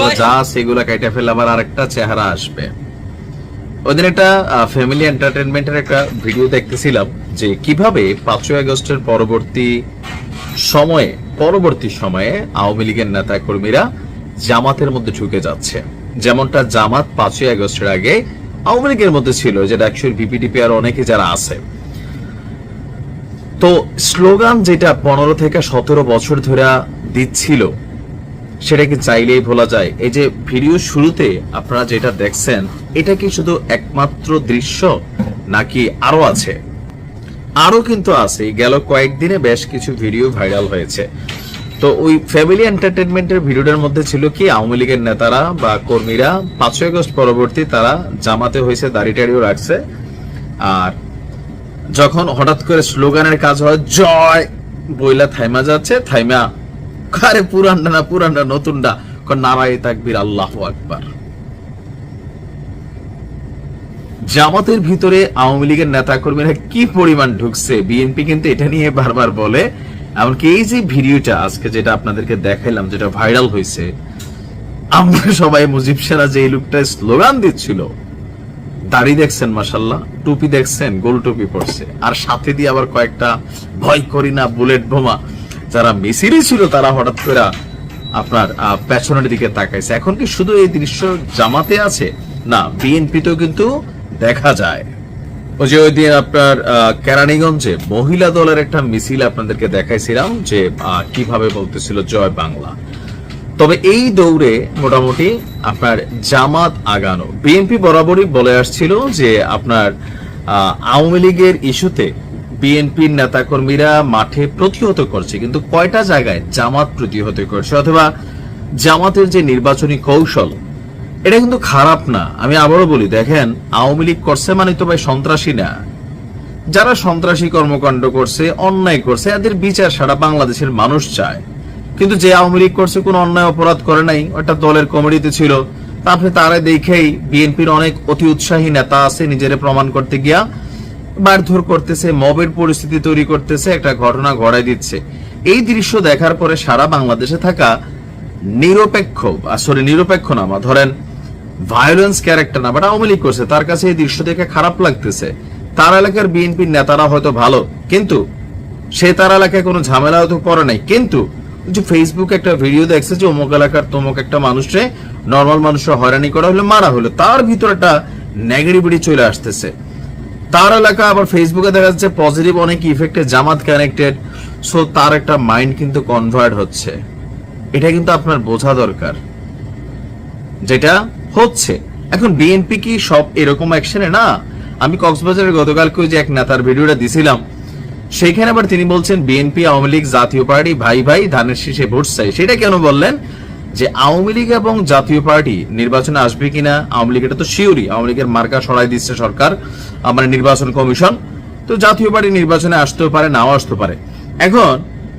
জিনিসপত্র যা এগুলা কাইটা ফেলে আবার আরেকটা চেহারা আসবে। ওদিন একটা ফ্যামিলি এন্টারটেনমেন্টের একটা ভিডিও দেখতেছিলাম যে কীভাবে পাঁচই আগস্টের পরবর্তী সময়ে পরবর্তী সময়ে আওয়ামী লীগের নেতা কর্মীরা জামাতের মধ্যে ঢুকে যাচ্ছে। যেমনটা জামাত পাঁচই আগস্টের আগে আওয়ামী লীগের মধ্যে ছিল যে ডাকসুর বিপিডিপি আর অনেকে যারা আছে। তো স্লোগান যেটা পনেরো থেকে সতেরো বছর ধরে দিচ্ছিল সেটা কি চাইলেই ভোলা যায়? এই যে ভিডিও শুরুতে আপনারা যেটা দেখছেন, এটা কি শুধু একমাত্র দৃশ্য নাকি আরও আছে? আরও কিন্তু আছে। গেল কয়েকদিনে বেশ কিছু ভিডিও ভাইরাল হয়েছে। তো ওই ফ্যামিলি এন্টারটেনমেন্টের ভিডিওটার মধ্যে ছিল কি, আওয়ামী লীগের নেতারা বা কর্মীরা, পাঁচই আগস্ট পরবর্তী তারা জামাতে হয়েছে, দাড়ি টাড়িও রাখছে। আর যখন হঠাৎ করে স্লোগানের কাজ হয়, জয় বইলা থাইমা যাচ্ছে, থাইমা আরে পুরানটা না পুরানটা নতুনটা নারায় তাকবীর, আল্লাহ আকবার। জামাতের ভিতরে আওয়ামী লীগের নেতা কর্মীরা কি পরিমাণ ঢুকছে? বিএনপি কিন্তু এটা নিয়ে বারবার বলে। এমনকি এই যে ভিডিওটা আজকে যেটা আপনাদেরকে দেখাইলাম, যেটা ভাইরাল হয়েছে, আমরা সবাই মুজিব সেরা যে লোকটা স্লোগান দিচ্ছিল, দাড়ি দেখছেন মাসাল্লাহ টুপি দেখছেন, গোল টুপি পড়ছে আর সাথে দিয়ে আবার কয়েকটা, ভয় করি না, বুলেট বোমা যারা মিছিলই ছিল, তারা হঠাৎ করে আপনার পেছনের দিকে তাকাইছে। এখন কি শুধু এই দৃশ্য জামাতে আছে? না, বিএনপিতেও কিন্তু দেখা যায়। ওই যে ওই দিন আপনার কেরানীগঞ্জে মহিলা দলের একটা মিছিল আপনাদেরকে দেখাইছিলাম যে কীভাবে বলতেছিল জয় বাংলা। তবে এই দৌড়ে মোটামুটি আপনার জামাত আগানো। বিএনপি বরাবরই বলে আসছিল যে আপনার আওয়ামী লীগের ইস্যুতে বিএনপির নেতাকর্মীরা মাঠে প্রতিহত করছে, কিন্তু কয়টা জায়গায় জামাত প্রতিহত করছে? অথবা জামাতের যে নির্বাচনী কৌশল, এটা কিন্তু খারাপ না। আমি আবারও বলি, দেখেন, আওয়ামী লীগ করছে মানে তো ভাই সন্ত্রাসী না। যারা সন্ত্রাসী কর্মকাণ্ড করছে, অন্যায় করছে, এদের বিচার সারা বাংলাদেশের মানুষ চায়। কিন্তু যে আওয়ামী লীগ করছে, কোনো অন্যায় অপরাধ করে নাই। ওটা দলের কমিটিতে ছিল তারপরে তারা দেখেই বিএনপির অনেক অতি উৎসাহী নেতা আছে, নিজেরা প্রমাণ করতে গিয়া মারধর করতেছে, মবের পরিস্থিতি তৈরি করতেছে, একটা ঘটনা ঘটাই দিচ্ছে। এই দৃশ্য দেখার পরে সারা বাংলাদেশে থাকা নিরপেক্ষ আসলে নিরপেক্ষ না বা ধরেন ভায়োলেন্স ক্যারেক্টার না বাট আওয়ামী লীগ করছে, তার কাছে এই দৃশ্য দেখে খারাপ লাগতেছে। তার এলাকার বিএনপির নেতারা হয়তো ভালো, কিন্তু সে তার এলাকায় কোনো ঝামেলা হয়তো পড়ে নাই। কিন্তু যে ফেসবুকে একটা ভিডিও দেখছে যে অমুক এলাকার তমুক একটা মানুষে নর্মাল মানুষের হয়রানি করা হলো, মারা হলো, তার ভিতরে একটা নেগেটিভিটি চলে আসতেছে। তার এলাকা আবার ফেসবুকে দেখা যাচ্ছে পজিটিভ অনেক ইফেক্টে জামাত কানেক্টেড সো তার একটা মাইন্ড কিন্তু কনভার্ট হচ্ছে। এটা কিন্তু আপনার বোঝা দরকার। যেটা হচ্ছে। এখন বিএনপি কি সব এরকম অ্যাকশনে না। আমি কক্সবাজারের গতকালকে যে এক নেতার ভিডিওটা দিছিলাম সেখানে আবার তিনি বলছেন বিএনপি আওয়ামী লীগ, জাতীয় পার্টি, ভাই ভাই, ধানের শীষে ভোট চাই। সেটা কেন বললেন? যে আওয়ামী লীগ এবং জাতীয় পার্টি নির্বাচনে আসবে কিনা, আওয়ামী লীগ এটা তো শিওরি আওয়ামী লীগের মার্কা সরাই দিচ্ছে সরকার মানে নির্বাচন কমিশন। তো জাতীয় পার্টি নির্বাচনে আসতেও পারে, নাও আসতে পারে। এখন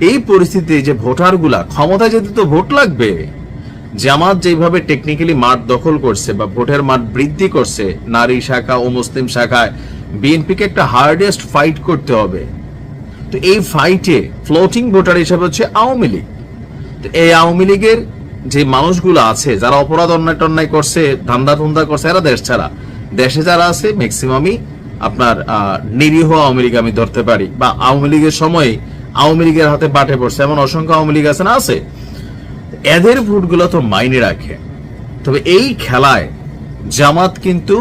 এই পরিস্থিতিতে যে ভোটারগুলা, ক্ষমতায় যেতে তো ভোট লাগবে। জামাত যেভাবে টেকনিক্যালি মাঠ দখল করছে বা ভোটের মাঠ বৃদ্ধি করছে, নারী শাখা ও মুসলিম শাখায়, বিএনপিকে একটা হার্ডেস্ট ফাইট করতে হবে। তো এই ফাইটে ফ্লোটিং ভোটার হিসাবে হচ্ছে আওয়ামী লীগ। তো এই আওয়ামী লীগের যে মানুষগুলো আছে, যারা অপরাধ অন্যায় টন্যায় করছে, ধান্দা ধুন্দা করছে, এরা দেশ ছাড়া। দেশে যারা আছে ম্যাক্সিমামই আপনার নিরীহ আওয়ামী লীগ আমি ধরতে পারি। বা আওয়ামী লীগের সময় আওয়ামী লীগের হাতে পাঠে পড়ছে। এমন অসংখ্য আওয়ামী লীগ আছে না, আছে? এদের ভোটগুলো তো মাইনে রাখে। তবে এই খেলায় জামাত কিন্তু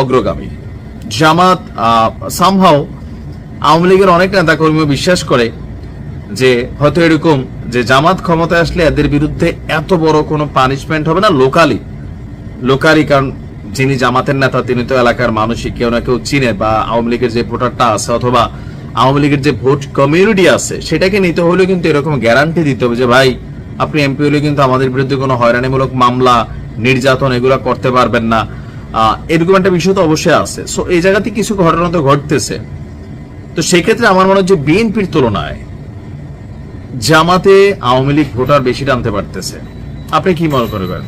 অগ্রগামী। জামাত সামহাও আওয়ামী লীগের অনেক নেতা কর্মী বিশ্বাস করে যে হয়তো এরকম যে জামাত ক্ষমতায় আসলে এদের বিরুদ্ধে এত বড় কোনো পানিশমেন্ট হবে না লোকালি লোকালি কারণ যিনি জামাতের নেতা, তিনি তো এলাকার মানুষই, কেউ না কেউ চিনে বা আওয়ামী লীগের যে ভোটারটা আছে অথবা আওয়ামী লীগের যে ভোট কমিউনিটি আছে, সেটাকে নিতে হলেও কিন্তু এরকম গ্যারান্টি দিতে হবে যে, ভাই, আপনি এমপি হলে কিন্তু আমাদের বিরুদ্ধে কোনো হয়রানিমূলক মামলা, নির্যাতন এগুলো করতে পারবেন না। এরকম একটা বিষয় তো অবশ্যই আছে। সো এই জায়গাতে কিছু ঘটনা তো ঘটতেছে। তো সেক্ষেত্রে আমার মনে হয় যে বিএনপির তুলনায় জামাতে আওয়ামী লীগ ভোটার বেশি টানতে পারতেছে। আপনি কি মনে করবেন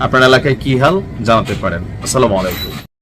আপনার এলাকায় কি হাল? জানাতে পারেন। আসসালামু আলাইকুম।